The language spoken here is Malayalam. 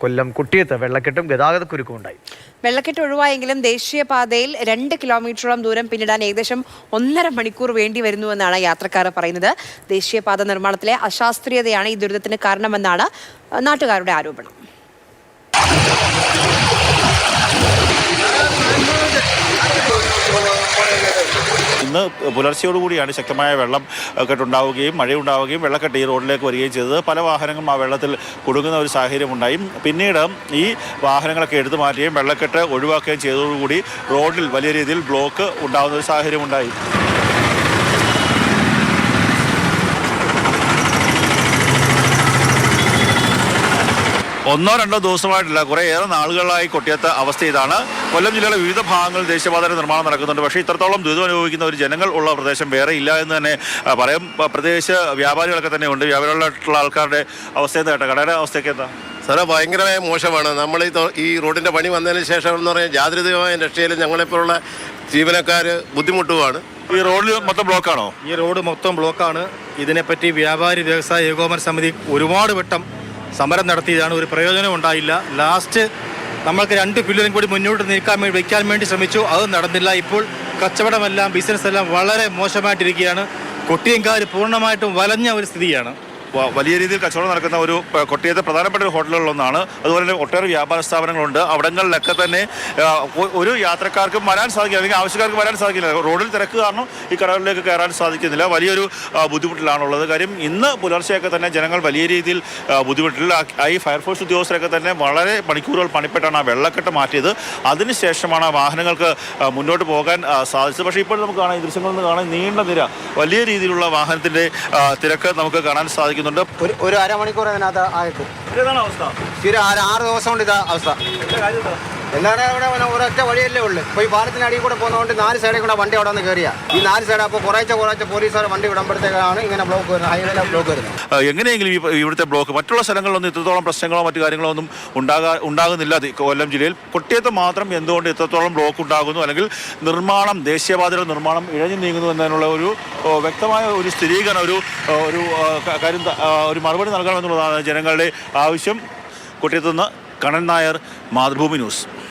കൊല്ലം കുട്ടിയത്ത് വെള്ളക്കെട്ടും ഗതാഗതക്കുരുക്കും ഉണ്ടായി വെള്ളക്കെട്ട് ഒഴിവായെങ്കിലും ദേശീയപാതയിൽ രണ്ട് കിലോമീറ്ററോളം ദൂരം പിന്നിടാൻ ഏകദേശം ഒന്നര മണിക്കൂർ വേണ്ടി വരുന്നുവെന്നാണ് യാത്രക്കാർ പറയുന്നത്. ദേശീയപാത നിർമ്മാണത്തിലെ അശാസ്ത്രീയതയാണ് ഈ ദുരിതത്തിന് കാരണമെന്നാണ് നാട്ടുകാരുടെ ആരോപണം. ഇന്ന് പുലർച്ചയോടുകൂടിയാണ് ശക്തമായ വെള്ളം കെട്ടുണ്ടാവുകയും മഴയുണ്ടാവുകയും വെള്ളക്കെട്ട് ഈ റോഡിലേക്ക് വരികയും ചെയ്തത്. പല വാഹനങ്ങളും ആ വെള്ളത്തിൽ കുടുങ്ങുന്ന ഒരു സാഹചര്യം ഉണ്ടായി പിന്നീട് ഈ വാഹനങ്ങളൊക്കെ എടുത്തു മാറ്റുകയും വെള്ളക്കെട്ട് ഒഴിവാക്കുകയും ചെയ്തതോടുകൂടി റോഡിൽ വലിയ രീതിയിൽ ബ്ലോക്ക് ഉണ്ടാകുന്ന ഒരു സാഹചര്യം ഒന്നോ രണ്ടോ ദിവസമായിട്ടില്ല. കുറേയേറെ ഏറെ നാളുകളായി കൊട്ടിയത്ത അവസ്ഥ ഇതാണ്. കൊല്ലം ജില്ലയിലെ വിവിധ ഭാഗങ്ങളിൽ ദേശീയപാതയുടെ നിർമ്മാണം നടക്കുന്നുണ്ട്. പക്ഷേ ഇത്രത്തോളം ദുരിതം അനുഭവിക്കുന്ന ഒരു ജനങ്ങൾ ഉള്ള പ്രദേശം വേറെ ഇല്ല എന്ന് തന്നെ പറയാം. പ്രദേശ വ്യാപാരികളൊക്കെ തന്നെ ഉണ്ട് വ്യാപാരികളായിട്ടുള്ള ആൾക്കാരുടെ അവസ്ഥ എന്താ കേട്ടോ കടയുടെ അവസ്ഥയൊക്കെ എന്താ? സാറേ ഭയങ്കരമായ മോശമാണ്. നമ്മൾ ഈ റോഡിന്റെ പണി വന്നതിന് ശേഷം എന്ന് പറഞ്ഞാൽ ജാഗ്രതമായ രക്ഷയിൽ ഞങ്ങളെപ്പോലുള്ള ജീവനക്കാർ ബുദ്ധിമുട്ടുമാണ് ഈ റോഡിൽ മൊത്തം ബ്ലോക്കാണോ? ഈ റോഡ് മൊത്തം ബ്ലോക്കാണ്. ഇതിനെപ്പറ്റി വ്യാപാരി വ്യവസായ ഏകോപന സമിതി ഒരുപാട് വട്ടം സമരം നടത്തിയതാണ്. ഒരു പ്രയോജനം ഉണ്ടായില്ല. ലാസ്റ്റ് നമ്മൾക്ക് രണ്ട് പില്ലറും കൂടി മുന്നോട്ട് നീക്കാൻ വേണ്ടി വയ്ക്കാൻ വേണ്ടി ശ്രമിച്ചു. അത് നടന്നില്ല. ഇപ്പോൾ കച്ചവടമെല്ലാം ബിസിനസ് എല്ലാം വളരെ മോശമായിട്ടിരിക്കുകയാണ്. കൊട്ടിയങ്കാർ പൂർണമായിട്ടും വലഞ്ഞ ഒരു സ്ഥിതിയാണ്. വലിയ രീതിയിൽ കച്ചവടം നടക്കുന്ന ഒരു കൊട്ടിയത്തെ പ്രധാനപ്പെട്ട ഒരു ഹോട്ടലുകളിലൊന്നാണ്. അതുപോലെ തന്നെ ഒട്ടേറെ വ്യാപാര സ്ഥാപനങ്ങളുണ്ട്. അവിടങ്ങളിലൊക്കെ തന്നെ ഒരു യാത്രക്കാർക്കും വരാൻ സാധിക്കില്ല. അല്ലെങ്കിൽ ആവശ്യക്കാർക്ക് വരാൻ സാധിക്കില്ല. റോഡിൽ തിരക്ക് കാരണം ഈ കടകളിലേക്ക് കയറാൻ സാധിക്കുന്നില്ല. വലിയൊരു ബുദ്ധിമുട്ടിലാണുള്ളത്. കാര്യം ഇന്ന് പുലർച്ചെയൊക്കെ തന്നെ ജനങ്ങൾ വലിയ രീതിയിൽ ബുദ്ധിമുട്ടില്ല ഈ ഫയർഫോഴ്സ് ഉദ്യോഗസ്ഥരൊക്കെ തന്നെ വളരെ മണിക്കൂറുകൾ പണിപ്പെട്ടാണ് ആ വെള്ളക്കെട്ട് മാറ്റിയത്. അതിനുശേഷമാണ് വാഹനങ്ങൾക്ക് മുന്നോട്ട് പോകാൻ സാധിച്ചത്. പക്ഷേ ഇപ്പോൾ നമുക്ക് കാണാം ഈ ദൃശ്യങ്ങളിൽ നിന്ന് കാണാൻ നീണ്ട നിര വലിയ രീതിയിലുള്ള വാഹനത്തിന്റെ തിരക്ക് നമുക്ക് കാണാൻ സാധിക്കുന്നുണ്ട് ഒരു ഒരു അരമണിക്കൂർ അതിനകത്ത് ആയിട്ട്. അവസ്ഥ? ആറ് ആറ് ദിവസം കൊണ്ട് ഇതാ അവസ്ഥ. എന്താണ് ഇവിടെ ഒരൊറ്റ വഴിയല്ലേ ഉള്ളു? ഇപ്പോൾ ഈ പാലത്തിന് അടിയിൽ കൂടെ പോകുന്നതുകൊണ്ട് നാല് സൈഡിൽ കൂടെ വണ്ടി അവിടെ നിന്ന് കയറിയ ഈ നാല് സൈഡ് അപ്പോൾ കുറേശ്ശെ കുറേശ്ശെ പോലീസുകാർ വണ്ടി വിടുമ്പോഴത്തേക്കാണ് ഇങ്ങനെ ബ്ലോക്ക് വരുന്നത് ഹൈവേയിലെ ബ്ലോക്ക് വരുന്നത്. എങ്ങനെയെങ്കിലും ഈ ഇവിടുത്തെ ബ്ലോക്ക് മറ്റുള്ള സ്ഥലങ്ങളിലൊന്നും ഇത്രത്തോളം പ്രശ്നങ്ങളോ മറ്റു കാര്യങ്ങളോ ഒന്നും ഉണ്ടാകാ ഉണ്ടാകുന്നില്ല. കൊല്ലം ജില്ലയിൽ കൊട്ടിയത്ത് മാത്രം എന്തുകൊണ്ട് ഇത്രത്തോളം ബ്ലോക്ക് ഉണ്ടാകുന്നു? അല്ലെങ്കിൽ നിർമ്മാണം ദേശീയപാതയുടെ നിർമ്മാണം ഇഴഞ്ഞു നീങ്ങുന്നു എന്നതിനുള്ള ഒരു വ്യക്തമായ ഒരു സ്ഥിരീകരണം ഒരു ഒരു കാര്യം ഒരു മറുപടി നൽകണമെന്നുള്ളതാണ് ജനങ്ങളുടെ ആവശ്യം. കൊട്ടിയത്തുനിന്ന് കണൻ നായർ മാതൃഭൂമി ന്യൂസ്.